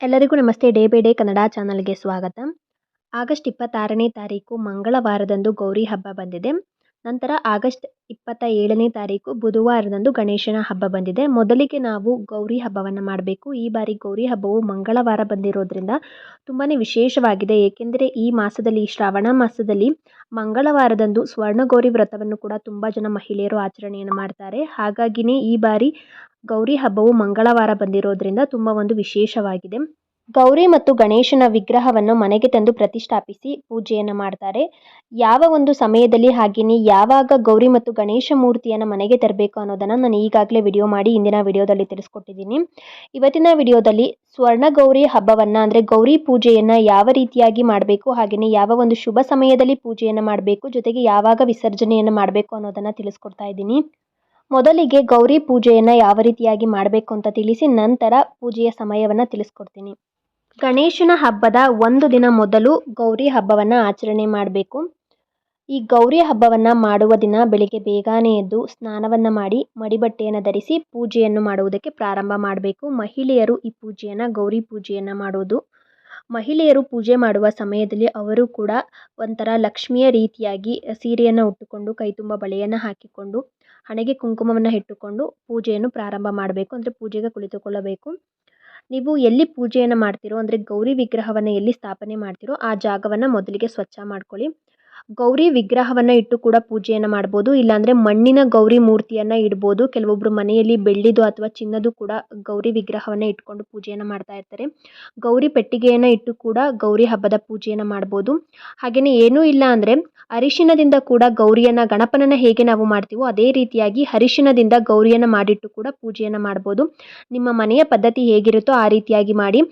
ಎಲ್ಲರಿಗೂ ನಮಸ್ತೆ. Day by day Kannada ಚಾನಲ್ಗೆ ಸ್ವಾಗತ. ಆಗಸ್ಟ್ ಇಪ್ಪತ್ತಾರನೇ ತಾರೀಕು ಮಂಗಳವಾರದಂದು ಗೌರಿ ಹಬ್ಬ ಬಂದಿದೆ. ನಂತರ ಆಗಸ್ಟ್ ಇಪ್ಪತ್ತ ಏಳನೇ ತಾರೀಕು ಬುಧವಾರದಂದು ಗಣೇಶನ ಹಬ್ಬ ಬಂದಿದೆ. ಮೊದಲಿಗೆ ನಾವು ಗೌರಿ ಹಬ್ಬವನ್ನು ಮಾಡಬೇಕು. ಈ ಬಾರಿ ಗೌರಿ ಹಬ್ಬವು ಮಂಗಳವಾರ ಬಂದಿರೋದ್ರಿಂದ ತುಂಬಾ ವಿಶೇಷವಾಗಿದೆ. ಏಕೆಂದರೆ ಈ ಮಾಸದಲ್ಲಿ, ಶ್ರಾವಣ ಮಾಸದಲ್ಲಿ ಮಂಗಳವಾರದಂದು ಸ್ವರ್ಣ ಗೌರಿ ವ್ರತವನ್ನು ಕೂಡ ತುಂಬ ಜನ ಮಹಿಳೆಯರು ಆಚರಣೆಯನ್ನು ಮಾಡ್ತಾರೆ. ಹಾಗಾಗಿಯೇ ಈ ಬಾರಿ ಗೌರಿ ಹಬ್ಬವು ಮಂಗಳವಾರ ಬಂದಿರೋದ್ರಿಂದ ತುಂಬ ಒಂದು ವಿಶೇಷವಾಗಿದೆ. ಗೌರಿ ಮತ್ತು ಗಣೇಶನ ವಿಗ್ರಹವನ್ನು ಮನೆಗೆ ತಂದು ಪ್ರತಿಷ್ಠಾಪಿಸಿ ಪೂಜೆಯನ್ನು ಮಾಡ್ತಾರೆ. ಯಾವ ಒಂದು ಸಮಯದಲ್ಲಿ ಹಾಗೆಯೇ ಯಾವಾಗ ಗೌರಿ ಮತ್ತು ಗಣೇಶ ಮೂರ್ತಿಯನ್ನು ಮನೆಗೆ ತರಬೇಕು ಅನ್ನೋದನ್ನು ನಾನು ಈಗಾಗಲೇ ವಿಡಿಯೋ ಮಾಡಿ ಇಂದಿನ ವಿಡಿಯೋದಲ್ಲಿ ತಿಳಿಸ್ಕೊಟ್ಟಿದ್ದೀನಿ. ಇವತ್ತಿನ ವಿಡಿಯೋದಲ್ಲಿ ಸ್ವರ್ಣ ಗೌರಿ ಹಬ್ಬವನ್ನು ಅಂದರೆ ಗೌರಿ ಪೂಜೆಯನ್ನು ಯಾವ ರೀತಿಯಾಗಿ ಮಾಡಬೇಕು, ಹಾಗೆಯೇ ಯಾವ ಒಂದು ಶುಭ ಸಮಯದಲ್ಲಿ ಪೂಜೆಯನ್ನು ಮಾಡಬೇಕು, ಜೊತೆಗೆ ಯಾವಾಗ ವಿಸರ್ಜನೆಯನ್ನು ಮಾಡಬೇಕು ಅನ್ನೋದನ್ನು ತಿಳಿಸ್ಕೊಡ್ತಾ ಇದ್ದೀನಿ. ಮೊದಲಿಗೆ ಗೌರಿ ಪೂಜೆಯನ್ನು ಯಾವ ರೀತಿಯಾಗಿ ಮಾಡಬೇಕು ಅಂತ ತಿಳಿಸಿ ನಂತರ ಪೂಜೆಯ ಸಮಯವನ್ನು ತಿಳಿಸ್ಕೊಡ್ತೀನಿ. ಗಣೇಶನ ಹಬ್ಬದ ಒಂದು ದಿನ ಮೊದಲು ಗೌರಿ ಹಬ್ಬವನ್ನು ಆಚರಣೆ ಮಾಡಬೇಕು. ಈ ಗೌರಿ ಹಬ್ಬವನ್ನು ಮಾಡುವ ದಿನ ಬೆಳಿಗ್ಗೆ ಬೇಗನೆ ಎದ್ದು ಸ್ನಾನವನ್ನು ಮಾಡಿ ಮಡಿಬಟ್ಟೆಯನ್ನು ಧರಿಸಿ ಪೂಜೆಯನ್ನು ಮಾಡುವುದಕ್ಕೆ ಪ್ರಾರಂಭ ಮಾಡಬೇಕು. ಮಹಿಳೆಯರು ಈ ಪೂಜೆಯನ್ನು, ಗೌರಿ ಪೂಜೆಯನ್ನು ಮಾಡುವುದು ಮಹಿಳೆಯರು ಪೂಜೆ ಮಾಡುವ ಸಮಯದಲ್ಲಿ ಅವರು ಕೂಡ ಒಂಥರ ಲಕ್ಷ್ಮಿಯ ರೀತಿಯಾಗಿ ಸೀರೆಯನ್ನು ಉಟ್ಟುಕೊಂಡು, ಕೈ ತುಂಬ ಬಳೆಯನ್ನು ಹಾಕಿಕೊಂಡು, ಹಣೆಗೆ ಕುಂಕುಮವನ್ನು ಇಟ್ಟುಕೊಂಡು ಪೂಜೆಯನ್ನು ಪ್ರಾರಂಭ ಮಾಡಬೇಕು. ಅಂದರೆ ಪೂಜೆಗೆ ಕುಳಿತುಕೊಳ್ಳಬೇಕು. ನೀವು ಎಲ್ಲಿ ಪೂಜೆಯನ್ನು ಮಾಡ್ತೀರೋ, ಅಂದರೆ ಗೌರಿ ವಿಗ್ರಹವನ್ನು ಎಲ್ಲಿ ಸ್ಥಾಪನೆ ಮಾಡ್ತೀರೋ, ಆ ಜಾಗವನ್ನು ಮೊದಲಿಗೆ ಸ್ವಚ್ಛ ಮಾಡ್ಕೊಳ್ಳಿ. ಗೌರಿ ವಿಗ್ರಹವನ್ನು ಇಟ್ಟು ಕೂಡ ಪೂಜೆಯನ್ನು ಮಾಡ್ಬೋದು. ಇಲ್ಲಾಂದರೆ ಮಣ್ಣಿನ ಗೌರಿ ಮೂರ್ತಿಯನ್ನು ಇಡ್ಬೋದು. ಕೆಲವೊಬ್ಬರು ಮನೆಯಲ್ಲಿ ಬೆಳ್ಳಿದು ಅಥವಾ ಚಿನ್ನದು ಕೂಡ ಗೌರಿ ವಿಗ್ರಹವನ್ನು ಇಟ್ಕೊಂಡು ಪೂಜೆಯನ್ನು ಮಾಡ್ತಾ ಇರ್ತಾರೆ. ಗೌರಿ ಪೆಟ್ಟಿಗೆಯನ್ನು ಇಟ್ಟು ಕೂಡ ಗೌರಿ ಹಬ್ಬದ ಪೂಜೆಯನ್ನು ಮಾಡ್ಬೋದು. ಹಾಗೆಯೇ ಏನೂ ಇಲ್ಲ ಅಂದರೆ ಅರಿಶಿನದಿಂದ ಕೂಡ ಗೌರಿಯನ್ನು, ಗಣಪನನ್ನು ಹೇಗೆ ನಾವು ಮಾಡ್ತೀವೋ ಅದೇ ರೀತಿಯಾಗಿ ಅರಿಶಿನದಿಂದ ಗೌರಿಯನ್ನು ಮಾಡಿಟ್ಟು ಕೂಡ ಪೂಜೆಯನ್ನು ಮಾಡ್ಬೋದು. ನಿಮ್ಮ ಮನೆಯ ಪದ್ಧತಿ ಹೇಗಿರುತ್ತೋ ಆ ರೀತಿಯಾಗಿ ಮಾಡಿ.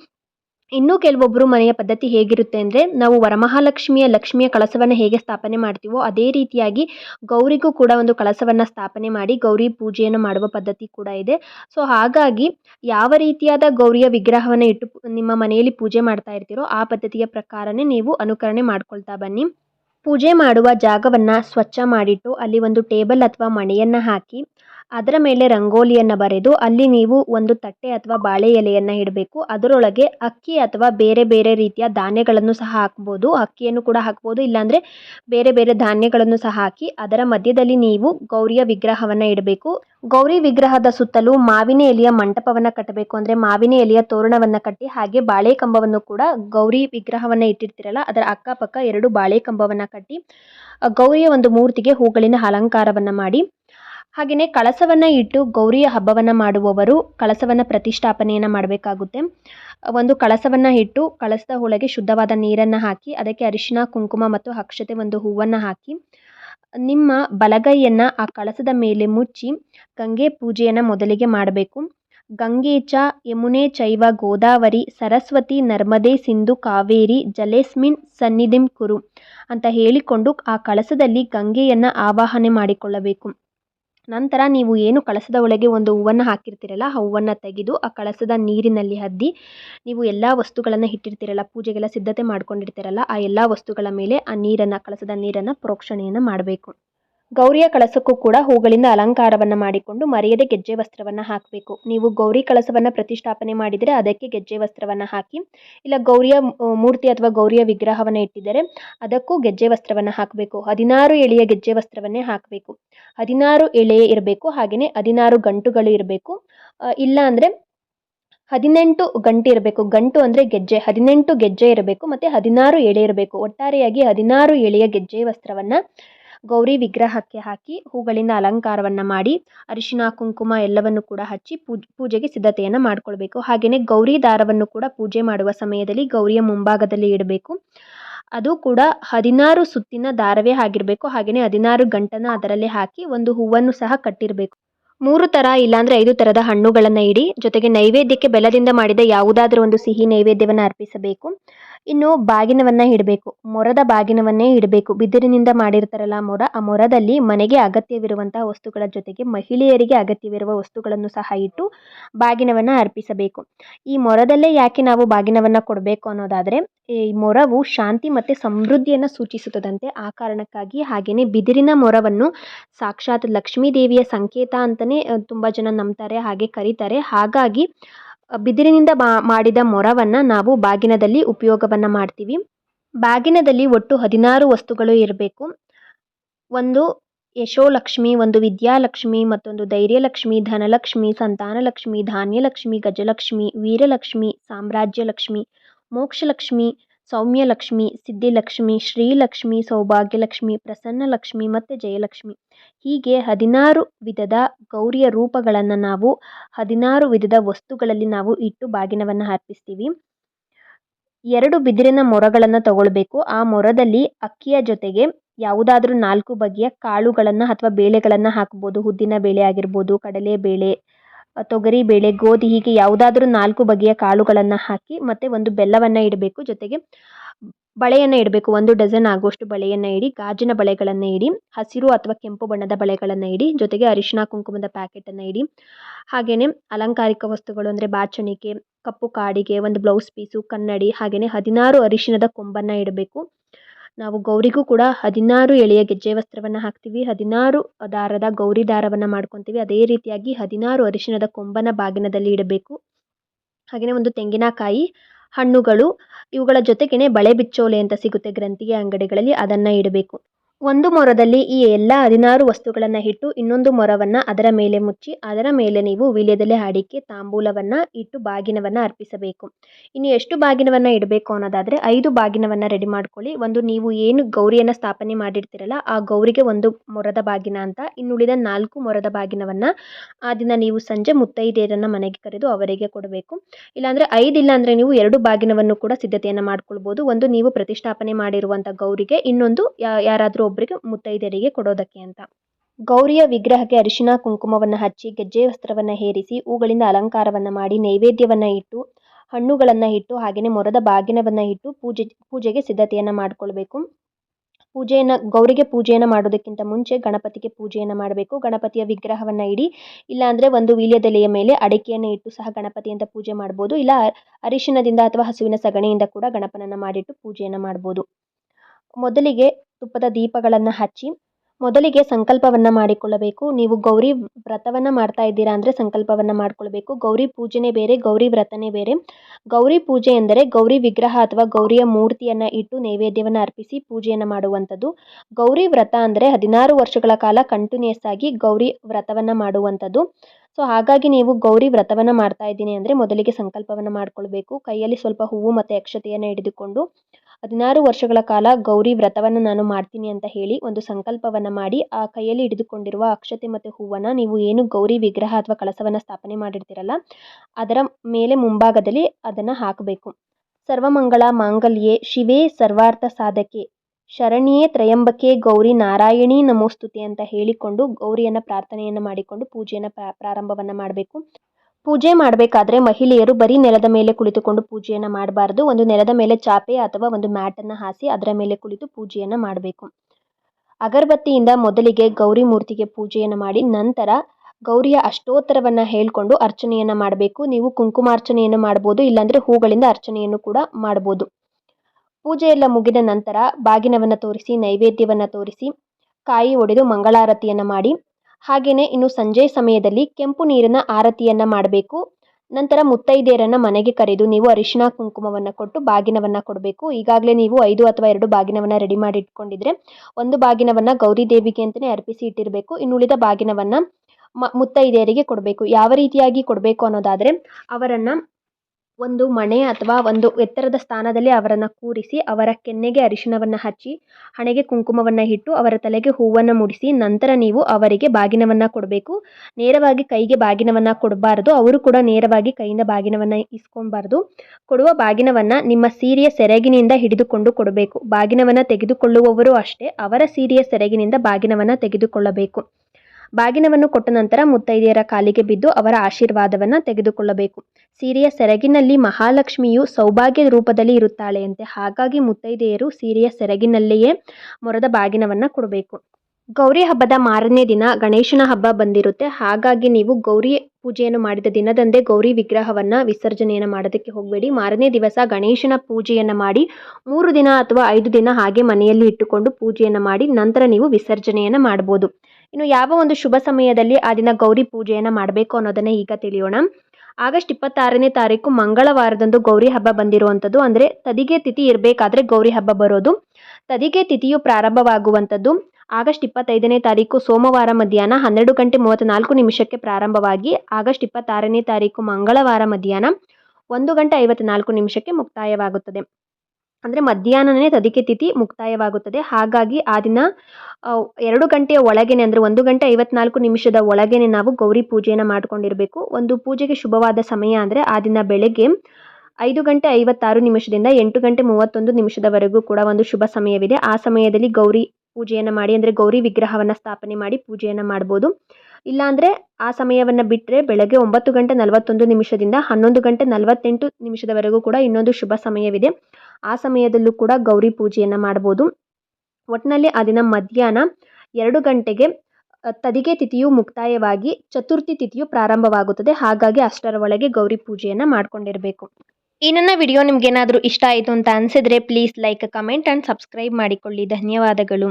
ಇನ್ನೂ ಕೆಲವೊಬ್ಬರು ಮನೆಯ ಪದ್ಧತಿ ಹೇಗಿರುತ್ತೆ ಅಂದರೆ ನಾವು ವರಮಹಾಲಕ್ಷ್ಮಿಯ ಲಕ್ಷ್ಮಿಯ ಕಳಸವನ್ನು ಹೇಗೆ ಸ್ಥಾಪನೆ ಮಾಡ್ತೀವೋ ಅದೇ ರೀತಿಯಾಗಿ ಗೌರಿಗೂ ಕೂಡ ಒಂದು ಕಳಸವನ್ನು ಸ್ಥಾಪನೆ ಮಾಡಿ ಗೌರಿ ಪೂಜೆಯನ್ನು ಮಾಡುವ ಪದ್ಧತಿ ಕೂಡ ಇದೆ. ಸೊ ಹಾಗಾಗಿ ಯಾವ ರೀತಿಯಾದ ಗೌರಿಯ ವಿಗ್ರಹವನ್ನು ಇಟ್ಟು ನಿಮ್ಮ ಮನೆಯಲ್ಲಿ ಪೂಜೆ ಮಾಡ್ತಾ ಇರ್ತೀರೋ ಆ ಪದ್ಧತಿಯ ಪ್ರಕಾರನೇ ನೀವು ಅನುಕರಣೆ ಮಾಡ್ಕೊಳ್ತಾ ಬನ್ನಿ. ಪೂಜೆ ಮಾಡುವ ಜಾಗವನ್ನು ಸ್ವಚ್ಛ ಮಾಡಿಟ್ಟು ಅಲ್ಲಿ ಒಂದು ಟೇಬಲ್ ಅಥವಾ ಮಣೆಯನ್ನು ಹಾಕಿ ಅದರ ಮೇಲೆ ರಂಗೋಲಿಯನ್ನು ಬರೆದು ಅಲ್ಲಿ ನೀವು ಒಂದು ತಟ್ಟೆ ಅಥವಾ ಬಾಳೆ ಎಲೆಯನ್ನು ಇಡಬೇಕು. ಅದರೊಳಗೆ ಅಕ್ಕಿ ಅಥವಾ ಬೇರೆ ಬೇರೆ ರೀತಿಯ ಧಾನ್ಯಗಳನ್ನು ಸಹ ಹಾಕ್ಬೋದು. ಅಕ್ಕಿಯನ್ನು ಕೂಡ ಹಾಕ್ಬೋದು. ಇಲ್ಲಾಂದರೆ ಬೇರೆ ಬೇರೆ ಧಾನ್ಯಗಳನ್ನು ಸಹ ಹಾಕಿ ಅದರ ಮಧ್ಯದಲ್ಲಿ ನೀವು ಗೌರಿಯ ವಿಗ್ರಹವನ್ನು ಇಡಬೇಕು. ಗೌರಿ ವಿಗ್ರಹದ ಸುತ್ತಲೂ ಮಾವಿನ ಎಲೆಯ ಮಂಟಪವನ್ನು ಕಟ್ಟಬೇಕು. ಅಂದರೆ ಮಾವಿನ ಎಲೆಯ ತೋರಣವನ್ನು ಕಟ್ಟಿ ಹಾಗೆ ಬಾಳೆ ಕಂಬವನ್ನು ಕೂಡ ಗೌರಿ ವಿಗ್ರಹವನ್ನು ಇಟ್ಟಿರ್ತೀರಲ್ಲ, ಅದರ ಅಕ್ಕಪಕ್ಕ ಎರಡು ಬಾಳೆ ಕಂಬವನ್ನು ಕಟ್ಟಿ ಗೌರಿಯ ಒಂದು ಮೂರ್ತಿಗೆ ಹೂಗಳಿನ ಅಲಂಕಾರವನ್ನು ಮಾಡಿ ಹಾಗೆಯೇ ಕಳಸವನ್ನು ಇಟ್ಟು ಗೌರಿಯ ಹಬ್ಬವನ್ನು ಮಾಡುವವರು ಕಳಸವನ್ನು ಪ್ರತಿಷ್ಠಾಪನೆಯನ್ನು ಮಾಡಬೇಕಾಗುತ್ತೆ. ಒಂದು ಕಳಸವನ್ನು ಇಟ್ಟು ಕಳಸದ ಒಳಗೆ ಶುದ್ಧವಾದ ನೀರನ್ನು ಹಾಕಿ, ಅದಕ್ಕೆ ಅರಿಶಿನ ಕುಂಕುಮ ಮತ್ತು ಅಕ್ಷತೆ ಒಂದು ಹೂವನ್ನು ಹಾಕಿ, ನಿಮ್ಮ ಬಲಗೈಯನ್ನು ಆ ಕಳಸದ ಮೇಲೆ ಮುಚ್ಚಿ ಗಂಗೆ ಪೂಜೆಯನ್ನು ಮೊದಲಿಗೆ ಮಾಡಬೇಕು. ಗಂಗೆ ಚ ಯಮುನೆ ಚೈವ ಗೋದಾವರಿ ಸರಸ್ವತಿ ನರ್ಮದೆ ಸಿಂಧು ಕಾವೇರಿ ಜಲೇಸ್ಮಿನ್ ಸನ್ನಿಧಿಂ ಕುರು ಅಂತ ಹೇಳಿಕೊಂಡು ಆ ಕಳಸದಲ್ಲಿ ಗಂಗೆಯನ್ನು ಆವಾಹನೆ ಮಾಡಿಕೊಳ್ಳಬೇಕು. ನಂತರ ನೀವು ಏನು ಕಳಸದ ಒಳಗೆ ಒಂದು ಹೂವನ್ನು ಹಾಕಿರ್ತೀರಲ್ಲ, ಆ ಹೂವನ್ನು ತೆಗೆದು ಆ ಕಳಸದ ನೀರಿನಲ್ಲಿ ಅದ್ದಿ ನೀವು ಎಲ್ಲ ವಸ್ತುಗಳನ್ನು ಇಟ್ಟಿರ್ತೀರಲ್ಲ, ಪೂಜೆಗೆಲ್ಲ ಸಿದ್ಧತೆ ಮಾಡ್ಕೊಂಡಿರ್ತೀರಲ್ಲ, ಆ ಎಲ್ಲ ವಸ್ತುಗಳ ಮೇಲೆ ಆ ನೀರನ್ನು, ಕಳಸದ ನೀರನ್ನು ಪ್ರೋಕ್ಷಣೆಯನ್ನು ಮಾಡಬೇಕು. ಗೌರಿಯ ಕಳಸಕ್ಕೂ ಕೂಡ ಹೂಗಳಿಂದ ಅಲಂಕಾರವನ್ನು ಮಾಡಿಕೊಂಡು ಮರೆಯದೆ ಗೆಜ್ಜೆ ವಸ್ತ್ರವನ್ನು ಹಾಕಬೇಕು. ನೀವು ಗೌರಿ ಕಳಸವನ್ನು ಪ್ರತಿಷ್ಠಾಪನೆ ಮಾಡಿದರೆ ಅದಕ್ಕೆ ಗೆಜ್ಜೆ ವಸ್ತ್ರವನ್ನು ಹಾಕಿ, ಇಲ್ಲ ಗೌರಿಯ ಮೂರ್ತಿ ಅಥವಾ ಗೌರಿಯ ವಿಗ್ರಹವನ್ನು ಇಟ್ಟಿದ್ದರೆ ಅದಕ್ಕೂ ಗೆಜ್ಜೆ ವಸ್ತ್ರವನ್ನು ಹಾಕಬೇಕು. ಹದಿನಾರು ಎಳೆಯ ಗೆಜ್ಜೆ ವಸ್ತ್ರವನ್ನೇ ಹಾಕಬೇಕು. ಹದಿನಾರು ಎಳೆ ಇರಬೇಕು ಹಾಗೆಯೇ ಹದಿನಾರು ಗಂಟುಗಳು ಇರಬೇಕು. ಇಲ್ಲ ಅಂದರೆ ಹದಿನೆಂಟು ಗಂಟು ಇರಬೇಕು. ಗಂಟು ಅಂದರೆ ಗೆಜ್ಜೆ. ಹದಿನೆಂಟು ಗೆಜ್ಜೆ ಇರಬೇಕು, ಮತ್ತು ಹದಿನಾರು ಎಳೆ ಇರಬೇಕು. ಒಟ್ಟಾರೆಯಾಗಿ ಹದಿನಾರು ಎಳೆಯ ಗೆಜ್ಜೆ ವಸ್ತ್ರವನ್ನು ಗೌರಿ ವಿಗ್ರಹಕ್ಕೆ ಹಾಕಿ ಹೂಗಳಿಂದ ಅಲಂಕಾರವನ್ನು ಮಾಡಿ, ಅರಿಶಿನ, ಕುಂಕುಮ ಎಲ್ಲವನ್ನು ಕೂಡ ಹಚ್ಚಿ ಪೂಜ್, ಪೂಜೆಗೆ ಸಿದ್ಧತೆಯನ್ನು ಮಾಡಿಕೊಳ್ಬೇಕು. ಹಾಗೆಯೇ ಗೌರಿ ದಾರವನ್ನು ಕೂಡ ಪೂಜೆ ಮಾಡುವ ಸಮಯದಲ್ಲಿ ಗೌರಿಯ ಮುಂಭಾಗದಲ್ಲಿ ಇಡಬೇಕು. ಅದು ಕೂಡ ಹದಿನಾರು ಸುತ್ತಿನ ದಾರವೇ ಆಗಿರಬೇಕು. ಹಾಗೆಯೇ ಹದಿನಾರು ಗಂಟನ್ನು ಅದರಲ್ಲಿ ಹಾಕಿ ಒಂದು ಹೂವನ್ನು ಸಹ ಕಟ್ಟಿರಬೇಕು. ಮೂರು ಥರ ಇಲ್ಲಾಂದರೆ ಐದು ಥರದ ಹಣ್ಣುಗಳನ್ನು ಇಡಿ. ಜೊತೆಗೆ ನೈವೇದ್ಯಕ್ಕೆ ಬೆಲ್ಲದಿಂದ ಮಾಡಿದ ಯಾವುದಾದ್ರೂ ಒಂದು ಸಿಹಿ ನೈವೇದ್ಯವನ್ನು ಅರ್ಪಿಸಬೇಕು. ಇನ್ನು ಬಾಗಿನವನ್ನು ಇಡಬೇಕು. ಮೊರದ ಬಾಗಿನವನ್ನೇ ಇಡಬೇಕು. ಬಿದಿರಿನಿಂದ ಮಾಡಿರ್ತಾರಲ್ಲ ಮೊರ, ಆ ಮೊರದಲ್ಲಿ ಮನೆಗೆ ಅಗತ್ಯವಿರುವಂತಹ ವಸ್ತುಗಳ ಜೊತೆಗೆ ಮಹಿಳೆಯರಿಗೆ ಅಗತ್ಯವಿರುವ ವಸ್ತುಗಳನ್ನು ಸಹ ಇಟ್ಟು ಬಾಗಿನವನ್ನು ಅರ್ಪಿಸಬೇಕು. ಈ ಮೊರದಲ್ಲೇ ಯಾಕೆ ನಾವು ಬಾಗಿನವನ್ನು ಕೊಡಬೇಕು ಅನ್ನೋದಾದರೆ, ಈ ಮೊರವು ಶಾಂತಿ ಮತ್ತು ಸಮೃದ್ಧಿಯನ್ನು ಸೂಚಿಸುತ್ತದಂತೆ ಆ ಕಾರಣಕ್ಕಾಗಿ ಹಾಗೆಯೇ ಬಿದಿರಿನ ಮೊರವನ್ನು ಸಾಕ್ಷಾತ್ ಲಕ್ಷ್ಮೀ ದೇವಿಯ ಸಂಕೇತ ಅಂತಲೇ ತುಂಬ ಜನ ನಂಬ್ತಾರೆ, ಹಾಗೆ ಕರೀತಾರೆ. ಹಾಗಾಗಿ ಬಿದಿರಿನಿಂದ ಮಾಡಿದ ಮೊರವನ್ನು ನಾವು ಬಾಗಿನದಲ್ಲಿ ಉಪಯೋಗವನ್ನು ಮಾಡ್ತೀವಿ. ಬಾಗಿನದಲ್ಲಿ ಒಟ್ಟು ಹದಿನಾರು ವಸ್ತುಗಳು ಇರಬೇಕು. ಒಂದು ಯಶೋಲಕ್ಷ್ಮಿ, ಒಂದು ವಿದ್ಯಾಲಕ್ಷ್ಮಿ, ಮತ್ತೊಂದು ಧೈರ್ಯಲಕ್ಷ್ಮಿ, ಧನಲಕ್ಷ್ಮಿ, ಸಂತಾನಲಕ್ಷ್ಮಿ, ಧಾನ್ಯಲಕ್ಷ್ಮಿ, ಗಜಲಕ್ಷ್ಮಿ, ವೀರಲಕ್ಷ್ಮಿ, ಸಾಮ್ರಾಜ್ಯಲಕ್ಷ್ಮಿ, ಮೋಕ್ಷಲಕ್ಷ್ಮಿ ಸೌಮ್ಯಲಕ್ಷ್ಮಿ, ಸಿದ್ಧಿಲಕ್ಷ್ಮಿ, ಶ್ರೀಲಕ್ಷ್ಮಿ, ಸೌಭಾಗ್ಯಲಕ್ಷ್ಮಿ, ಪ್ರಸನ್ನಲಕ್ಷ್ಮಿ ಮತ್ತು ಜಯಲಕ್ಷ್ಮಿ. ಹೀಗೆ ಹದಿನಾರು ವಿಧದ ಗೌರಿಯ ರೂಪಗಳನ್ನು ನಾವು ಹದಿನಾರು ವಿಧದ ವಸ್ತುಗಳಲ್ಲಿ ನಾವು ಇಟ್ಟು ಬಾಗಿನವನ್ನು ಅರ್ಪಿಸ್ತೀವಿ. ಎರಡು ಬಿದಿರಿನ ಮೊರಗಳನ್ನು ತಗೊಳ್ಬೇಕು. ಆ ಮೊರದಲ್ಲಿ ಅಕ್ಕಿಯ ಜೊತೆಗೆ ಯಾವುದಾದ್ರೂ ನಾಲ್ಕು ಬಗೆಯ ಕಾಳುಗಳನ್ನು ಅಥವಾ ಬೇಳೆಗಳನ್ನು ಹಾಕ್ಬೋದು. ಉದ್ದಿನ ಬೇಳೆ ಆಗಿರ್ಬೋದು ಕಡಲೆ ಬೇಳೆ ತೊಗರಿ, ಬೇಳೆ, ಗೋಧಿ ಹೀಗೆ ಯಾವುದಾದ್ರೂ ನಾಲ್ಕು ಬಗೆಯ ಕಾಳುಗಳನ್ನು ಹಾಕಿ ಮತ್ತು ಒಂದು ಬೆಲ್ಲವನ್ನು ಇಡಬೇಕು. ಜೊತೆಗೆ ಬಳೆಯನ್ನು ಇಡಬೇಕು. ಒಂದು ಡಜನ್ ಆಗುವಷ್ಟು ಬಳೆಯನ್ನು ಇಡಿ, ಗಾಜಿನ ಬಳೆಗಳನ್ನು ಇಡಿ, ಹಸಿರು ಅಥವಾ ಕೆಂಪು ಬಣ್ಣದ ಬಳೆಗಳನ್ನು ಇಡಿ, ಜೊತೆಗೆ ಅರಿಶಿನ ಕುಂಕುಮದ ಪ್ಯಾಕೆಟನ್ನು ಇಡಿ. ಹಾಗೆಯೇ ಅಲಂಕಾರಿಕ ವಸ್ತುಗಳು ಅಂದರೆ ಬಾಚಣಿಕೆ, ಕಪ್ಪು ಕಾಡಿಗೆ, ಒಂದು ಬ್ಲೌಸ್ ಪೀಸು, ಕನ್ನಡಿ ಹಾಗೆಯೇ ಹದಿನಾರು ಅರಿಶಿಣದ ಕೊಂಬನ್ನು ಇಡಬೇಕು. ನಾವು ಗೌರಿಗೂ ಕೂಡ ಹದಿನಾರು ಎಳೆಯ ಗೆಜ್ಜೆ ವಸ್ತ್ರವನ್ನು ಹಾಕ್ತೀವಿ, ಹದಿನಾರು ದಾರದ ಗೌರಿ ದಾರವನ್ನು ಮಾಡ್ಕೊತೀವಿ. ಅದೇ ರೀತಿಯಾಗಿ ಹದಿನಾರು ಅರಿಶಿಣದ ಕೊಂಬನ ಬಾಗಿನದಲ್ಲಿ ಇಡಬೇಕು. ಹಾಗೆಯೇ ಒಂದು ತೆಂಗಿನಕಾಯಿ, ಹಣ್ಣುಗಳು ಇವುಗಳ ಜೊತೆಗೇ ಬಳೆ ಬಿಚ್ಚೋಲೆ ಅಂತ ಸಿಗುತ್ತೆ ಗ್ರಂಥಿಗೆ ಅಂಗಡಿಗಳಲ್ಲಿ ಅದನ್ನು ಇಡಬೇಕು. ಒಂದು ಮೊರದಲ್ಲಿ ಈ ಎಲ್ಲ ಹದಿನಾರು ವಸ್ತುಗಳನ್ನು ಇಟ್ಟು ಇನ್ನೊಂದು ಮೊರವನ್ನು ಅದರ ಮೇಲೆ ಮುಚ್ಚಿ, ಅದರ ಮೇಲೆ ನೀವು ವೀಳ್ಯದೆಲೆ ಅಡಿಕೆ ತಾಂಬೂಲವನ್ನು ಇಟ್ಟು ಬಾಗಿನವನ್ನು ಅರ್ಪಿಸಬೇಕು. ಇನ್ನು ಎಷ್ಟು ಬಾಗಿನವನ್ನು ಇಡಬೇಕು ಅನ್ನೋದಾದರೆ ಐದು ಬಾಗಿನವನ್ನು ರೆಡಿ ಮಾಡ್ಕೊಳ್ಳಿ. ಒಂದು ನೀವು ಏನು ಗೌರಿಯನ್ನು ಸ್ಥಾಪನೆ ಮಾಡಿರ್ತೀರಲ್ಲ, ಆ ಗೌರಿಗೆ ಒಂದು ಮೊರದ ಬಾಗಿನ ಅಂತ, ಇನ್ನುಳಿದ ನಾಲ್ಕು ಮೊರದ ಬಾಗಿನವನ್ನು ಆ ದಿನ ನೀವು ಸಂಜೆ ಮುತ್ತೈದೆಯರನ್ನು ಮನೆಗೆ ಕರೆದು ಅವರಿಗೆ ಕೊಡಬೇಕು. ಇಲ್ಲಾಂದರೆ ಐದಿಲ್ಲ ಅಂದರೆ ನೀವು ಎರಡು ಬಾಗಿನವನ್ನು ಕೂಡ ಸಿದ್ಧತೆಯನ್ನು ಮಾಡ್ಕೊಳ್ಬೋದು. ಒಂದು ನೀವು ಪ್ರತಿಷ್ಠಾಪನೆ ಮಾಡಿರುವಂಥ ಗೌರಿಗೆ, ಇನ್ನೊಂದು ಯಾರಾದರೂ ಒಬ್ಬರಿಗೆ ಮುತ್ತೈದೆಯರಿಗೆ ಕೊಡೋದಕ್ಕೆ ಅಂತ. ಗೌರಿಯ ವಿಗ್ರಹಕ್ಕೆ ಅರಿಶಿನ, ಕುಂಕುಮವನ್ನು ಹಚ್ಚಿ, ಗೆಜ್ಜೆ ವಸ್ತ್ರವನ್ನು ಹೇರಿಸಿ, ಹೂಗಳಿಂದ ಅಲಂಕಾರವನ್ನು ಮಾಡಿ, ನೈವೇದ್ಯವನ್ನು ಇಟ್ಟು, ಹಣ್ಣುಗಳನ್ನು ಇಟ್ಟು ಹಾಗೆಯೇ ಮೊರದ ಬಾಗಿನವನ್ನು ಇಟ್ಟು ಪೂಜೆ, ಪೂಜೆಗೆ ಸಿದ್ಧತೆಯನ್ನು ಮಾಡಿಕೊಳ್ಬೇಕು. ಪೂಜೆಯನ್ನು, ಗೌರಿಗೆ ಪೂಜೆಯನ್ನು ಮಾಡೋದಕ್ಕಿಂತ ಮುಂಚೆ ಗಣಪತಿಗೆ ಪೂಜೆಯನ್ನು ಮಾಡಬೇಕು. ಗಣಪತಿಯ ವಿಗ್ರಹವನ್ನು ಇಡಿ, ಇಲ್ಲಾಂದರೆ ಒಂದು ವೀಳ್ಯದೆಲೆಯ ಮೇಲೆ ಅಡಿಕೆಯನ್ನು ಇಟ್ಟು ಸಹ ಗಣಪತಿ ಅಂತ ಪೂಜೆ ಮಾಡ್ಬೋದು. ಇಲ್ಲ, ಅರಿಶಿನದಿಂದ ಅಥವಾ ಹಸುವಿನ ಸಗಣಿಯಿಂದ ಕೂಡ ಗಣಪನನ್ನು ಮಾಡಿಟ್ಟು ಪೂಜೆಯನ್ನು ಮಾಡ್ಬೋದು. ಮೊದಲಿಗೆ ತುಪ್ಪದ ದೀಪಗಳನ್ನು ಹಚ್ಚಿ ಮೊದಲಿಗೆ ಸಂಕಲ್ಪವನ್ನು ಮಾಡಿಕೊಳ್ಳಬೇಕು. ನೀವು ಗೌರಿ ವ್ರತವನ್ನು ಮಾಡ್ತಾ ಇದ್ದೀರಾ ಅಂದರೆ ಸಂಕಲ್ಪವನ್ನು ಮಾಡಿಕೊಳ್ಬೇಕು. ಗೌರಿ ಪೂಜೆನೇ ಬೇರೆ, ಗೌರಿ ವ್ರತನೇ ಬೇರೆ. ಗೌರಿ ಪೂಜೆ ಎಂದರೆ ಗೌರಿ ವಿಗ್ರಹ ಅಥವಾ ಗೌರಿಯ ಮೂರ್ತಿಯನ್ನು ಇಟ್ಟು ನೈವೇದ್ಯವನ್ನು ಅರ್ಪಿಸಿ ಪೂಜೆಯನ್ನು ಮಾಡುವಂಥದ್ದು. ಗೌರಿ ವ್ರತ ಅಂದರೆ ಹದಿನಾರು ವರ್ಷಗಳ ಕಾಲ ಕಂಟಿನ್ಯೂಸ್ ಆಗಿ ಗೌರಿ ವ್ರತವನ್ನು ಮಾಡುವಂಥದ್ದು. ಸೊ ಹಾಗಾಗಿ ನೀವು ಗೌರಿ ವ್ರತವನ್ನು ಮಾಡ್ತಾ ಇದ್ದೀನಿ ಅಂದರೆ ಮೊದಲಿಗೆ ಸಂಕಲ್ಪವನ್ನು ಮಾಡಿಕೊಳ್ಬೇಕು. ಕೈಯಲ್ಲಿ ಸ್ವಲ್ಪ ಹೂವು ಮತ್ತು ಅಕ್ಷತೆಯನ್ನು ಹಿಡಿದುಕೊಂಡು ಹದಿನಾರು ವರ್ಷಗಳ ಕಾಲ ಗೌರಿ ವ್ರತವನ್ನು ನಾನು ಮಾಡ್ತೀನಿ ಅಂತ ಹೇಳಿ ಒಂದು ಸಂಕಲ್ಪವನ್ನು ಮಾಡಿ ಆ ಕೈಯಲ್ಲಿ ಹಿಡಿದುಕೊಂಡಿರುವ ಅಕ್ಷತೆ ಮತ್ತು ಹೂವನ್ನು ನೀವು ಏನು ಗೌರಿ ವಿಗ್ರಹ ಅಥವಾ ಕಳಸವನ್ನು ಸ್ಥಾಪನೆ ಮಾಡಿರ್ತೀರಲ್ಲ, ಅದರ ಮೇಲೆ ಮುಂಭಾಗದಲ್ಲಿ ಅದನ್ನು ಹಾಕಬೇಕು. ಸರ್ವಮಂಗಳ ಮಾಂಗಲ್ಯೆ, ಶಿವೇ ಸರ್ವಾರ್ಥ ಸಾಧಕೆ, ಶರಣಿಯೇ ತ್ರಯಂಬಕೆ ಗೌರಿ ನಾರಾಯಣಿ ನಮೋಸ್ತುತೆ ಅಂತ ಹೇಳಿಕೊಂಡು ಗೌರಿಯನ್ನು ಪ್ರಾರ್ಥನೆಯನ್ನು ಮಾಡಿಕೊಂಡು ಪೂಜೆಯನ್ನು ಪ್ರಾರಂಭವನ್ನ ಮಾಡಬೇಕು. ಪೂಜೆ ಮಾಡಬೇಕಾದ್ರೆ ಮಹಿಳೆಯರು ಬರೀ ನೆಲದ ಮೇಲೆ ಕುಳಿತುಕೊಂಡು ಪೂಜೆಯನ್ನು ಮಾಡಬಾರ್ದು. ಒಂದು ನೆಲದ ಮೇಲೆ ಚಾಪೆ ಅಥವಾ ಒಂದು ಮ್ಯಾಟನ್ನು ಹಾಸಿ ಅದರ ಮೇಲೆ ಕುಳಿತು ಪೂಜೆಯನ್ನು ಮಾಡಬೇಕು. ಅಗರಬತ್ತಿಯಿಂದ ಮೊದಲಿಗೆ ಗೌರಿ ಮೂರ್ತಿಗೆ ಪೂಜೆಯನ್ನು ಮಾಡಿ ನಂತರ ಗೌರಿಯ ಅಷ್ಟೋತ್ತರವನ್ನು ಹೇಳಿಕೊಂಡು ಅರ್ಚನೆಯನ್ನು ಮಾಡಬೇಕು. ನೀವು ಕುಂಕುಮಾರ್ಚನೆಯನ್ನು ಮಾಡ್ಬೋದು, ಇಲ್ಲಾಂದರೆ ಹೂಗಳಿಂದ ಅರ್ಚನೆಯನ್ನು ಕೂಡ ಮಾಡ್ಬೋದು. ಪೂಜೆ ಮುಗಿದ ನಂತರ ಬಾಗಿನವನ್ನು ತೋರಿಸಿ, ನೈವೇದ್ಯವನ್ನು ತೋರಿಸಿ, ಕಾಯಿ ಒಡೆದು ಮಂಗಳಾರತಿಯನ್ನು ಮಾಡಿ ಹಾಗೆಯೇ ಇನ್ನು ಸಂಜೆ ಸಮಯದಲ್ಲಿ ಕೆಂಪು ನೀರಿನ ಆರತಿಯನ್ನು ಮಾಡಬೇಕು. ನಂತರ ಮುತ್ತೈದೆಯರನ್ನು ಮನೆಗೆ ಕರೆದು ನೀವು ಅರಿಶಿಣ ಕುಂಕುಮವನ್ನು ಕೊಟ್ಟು ಬಾಗಿನವನ್ನು ಕೊಡಬೇಕು. ಈಗಾಗಲೇ ನೀವು ಐದು ಅಥವಾ ಎರಡು ಬಾಗಿನವನ್ನು ರೆಡಿ ಮಾಡಿ ಇಟ್ಕೊಂಡಿದ್ರೆ ಒಂದು ಬಾಗಿನವನ್ನು ಗೌರಿ ದೇವಿಗೆ ಅಂತಲೇ ಅರ್ಪಿಸಿ ಇಟ್ಟಿರಬೇಕು. ಇನ್ನುಳಿದ ಬಾಗಿನವನ್ನು ಮ ಮುತ್ತೈದೆಯರಿಗೆ ಕೊಡಬೇಕು. ಯಾವ ರೀತಿಯಾಗಿ ಕೊಡಬೇಕು ಅನ್ನೋದಾದರೆ ಅವರನ್ನು ಒಂದು ಮಣೆ ಅಥವಾ ಒಂದು ಎತ್ತರದ ಸ್ಥಾನದಲ್ಲಿ ಅವರನ್ನು ಕೂರಿಸಿ, ಅವರ ಕೆನ್ನೆಗೆ ಅರಿಶಿಣವನ್ನು ಹಚ್ಚಿ, ಹಣೆಗೆ ಕುಂಕುಮವನ್ನು ಇಟ್ಟು, ಅವರ ತಲೆಗೆ ಹೂವನ್ನು ಮುಡಿಸಿ, ನಂತರ ನೀವು ಅವರಿಗೆ ಬಾಗಿನವನ್ನು ಕೊಡಬೇಕು. ನೇರವಾಗಿ ಕೈಗೆ ಬಾಗಿನವನ್ನು ಕೊಡಬಾರ್ದು, ಅವರು ಕೂಡ ನೇರವಾಗಿ ಕೈಯಿಂದ ಬಾಗಿನವನ್ನು ಇಸ್ಕೊಬಾರ್ದು ಕೊಡುವ ಬಾಗಿನವನ್ನು ನಿಮ್ಮ ಸೀರೆಯ ಸೆರಗಿನಿಂದ ಹಿಡಿದುಕೊಂಡು ಕೊಡಬೇಕು. ಬಾಗಿನವನ್ನು ತೆಗೆದುಕೊಳ್ಳುವವರು ಅಷ್ಟೇ, ಅವರ ಸೀರೆಯ ಸೆರಗಿನಿಂದ ಬಾಗಿನವನ್ನು ತೆಗೆದುಕೊಳ್ಳಬೇಕು. ಬಾಗಿನವನ್ನು ಕೊಟ್ಟ ನಂತರ ಮುತ್ತೈದೆಯರ ಕಾಲಿಗೆ ಬಿದ್ದು ಅವರ ಆಶೀರ್ವಾದವನ್ನು ತೆಗೆದುಕೊಳ್ಳಬೇಕು. ಸೀರೆಯ ಸೆರಗಿನಲ್ಲಿ ಮಹಾಲಕ್ಷ್ಮಿಯು ಸೌಭಾಗ್ಯ ರೂಪದಲ್ಲಿ ಇರುತ್ತಾಳೆಯಂತೆ, ಹಾಗಾಗಿ ಮುತ್ತೈದೆಯರು ಸೀರೆಯ ಸೆರಗಿನಲ್ಲಿಯೇ ಮೊರದ ಬಾಗಿನವನ್ನು ಕೊಡಬೇಕು. ಗೌರಿ ಹಬ್ಬದ ಮಾರನೇ ದಿನ ಗಣೇಶನ ಹಬ್ಬ ಬಂದಿರುತ್ತೆ, ಹಾಗಾಗಿ ನೀವು ಗೌರಿ ಪೂಜೆಯನ್ನು ಮಾಡಿದ ದಿನದಂದೇ ಗೌರಿ ವಿಗ್ರಹವನ್ನು ವಿಸರ್ಜನೆಯನ್ನು ಮಾಡೋದಕ್ಕೆ ಹೋಗಬೇಡಿ. ಮಾರನೇ ದಿವಸ ಗಣೇಶನ ಪೂಜೆಯನ್ನು ಮಾಡಿ, ಮೂರು ದಿನ ಅಥವಾ ಐದು ದಿನ ಹಾಗೆ ಮನೆಯಲ್ಲಿ ಇಟ್ಟುಕೊಂಡು ಪೂಜೆಯನ್ನು ಮಾಡಿ, ನಂತರ ನೀವು ವಿಸರ್ಜನೆಯನ್ನು ಮಾಡ್ಬೋದು. ಇನ್ನು ಯಾವ ಒಂದು ಶುಭ ಸಮಯದಲ್ಲಿ ಆ ದಿನ ಗೌರಿ ಪೂಜೆಯನ್ನು ಮಾಡಬೇಕು ಅನ್ನೋದನ್ನೇ ಈಗ ತಿಳಿಯೋಣ. ಆಗಸ್ಟ್ ಇಪ್ಪತ್ತಾರನೇ ತಾರೀಕು ಮಂಗಳವಾರದಂದು ಗೌರಿ ಹಬ್ಬ ಬಂದಿರುವಂಥದ್ದು. ಅಂದರೆ ತದಿಗೆ ತಿಥಿ ಇರಬೇಕಾದ್ರೆ ಗೌರಿ ಹಬ್ಬ ಬರೋದು. ತದಿಗೆ ತಿಥಿಯು ಪ್ರಾರಂಭವಾಗುವಂಥದ್ದು. ಆಗಸ್ಟ್ ಇಪ್ಪತ್ತೈದನೇ ತಾರೀಕು ಸೋಮವಾರ ಮಧ್ಯಾಹ್ನ ಹನ್ನೆರಡು ಗಂಟೆ ಮೂವತ್ತ್ನಾಲ್ಕು ನಿಮಿಷಕ್ಕೆ ಪ್ರಾರಂಭವಾಗಿ ಆಗಸ್ಟ್ ಇಪ್ಪತ್ತಾರನೇ ತಾರೀಕು ಮಂಗಳವಾರ ಮಧ್ಯಾಹ್ನ ಒಂದು ಗಂಟೆ ಐವತ್ತ್ನಾಲ್ಕು ನಿಮಿಷಕ್ಕೆ ಮುಕ್ತಾಯವಾಗುತ್ತದೆ. ಅಂದರೆ ಮಧ್ಯಾಹ್ನನೇ ತದಿಕೆ ತಿಥಿ ಮುಕ್ತಾಯವಾಗುತ್ತದೆ. ಹಾಗಾಗಿ ಆ ದಿನ ಎರಡು ಗಂಟೆಯ ಒಳಗೇನೆ ಅಂದರೆ ಒಂದು ಗಂಟೆ ಐವತ್ನಾಲ್ಕು ನಿಮಿಷದ ಒಳಗೇನೆ ನಾವು ಗೌರಿ ಪೂಜೆಯನ್ನು ಮಾಡ್ಕೊಂಡಿರಬೇಕು. ಒಂದು ಪೂಜೆಗೆ ಶುಭವಾದ ಸಮಯ ಅಂದರೆ ಆ ದಿನ ಬೆಳಗ್ಗೆ ಐದು ಗಂಟೆ ಐವತ್ತಾರು ನಿಮಿಷದಿಂದ ಎಂಟು ಗಂಟೆ ಮೂವತ್ತೊಂದು ನಿಮಿಷದವರೆಗೂ ಕೂಡ ಒಂದು ಶುಭ ಸಮಯವಿದೆ. ಆ ಸಮಯದಲ್ಲಿ ಗೌರಿ ಪೂಜೆಯನ್ನು ಮಾಡಿ ಅಂದರೆ ಗೌರಿ ವಿಗ್ರಹವನ್ನು ಸ್ಥಾಪನೆ ಮಾಡಿ ಪೂಜೆಯನ್ನು ಮಾಡ್ಬೋದು. ಇಲ್ಲಾಂದರೆ ಆ ಸಮಯವನ್ನು ಬಿಟ್ಟರೆ ಬೆಳಗ್ಗೆ ಒಂಬತ್ತು ಗಂಟೆ ನಲವತ್ತೊಂದು ನಿಮಿಷದಿಂದ ಹನ್ನೊಂದು ಗಂಟೆ ನಲವತ್ತೆಂಟು ನಿಮಿಷದವರೆಗೂ ಕೂಡ ಇನ್ನೊಂದು ಶುಭ ಸಮಯವಿದೆ. ಆ ಸಮಯದಲ್ಲೂ ಕೂಡ ಗೌರಿ ಪೂಜೆಯನ್ನು ಮಾಡ್ಬೋದು. ಒಟ್ಟಿನಲ್ಲಿ ಆ ದಿನ ಮಧ್ಯಾಹ್ನ ಎರಡು ಗಂಟೆಗೆ ತದಿಗೆ ತಿಥಿಯು ಮುಕ್ತಾಯವಾಗಿ ಚತುರ್ಥಿ ತಿಥಿಯು ಪ್ರಾರಂಭವಾಗುತ್ತದೆ. ಹಾಗಾಗಿ ಅಷ್ಟರ ಒಳಗೆ ಗೌರಿ ಪೂಜೆಯನ್ನು ಮಾಡ್ಕೊಂಡಿರಬೇಕು. ಈ ನನ್ನ ವಿಡಿಯೋ ನಿಮ್ಗೇನಾದರೂ ಇಷ್ಟ ಆಯಿತು ಅಂತ ಅನಿಸಿದ್ರೆ please like comment and subscribe ಮಾಡಿಕೊಳ್ಳಿ. ಧನ್ಯವಾದಗಳು.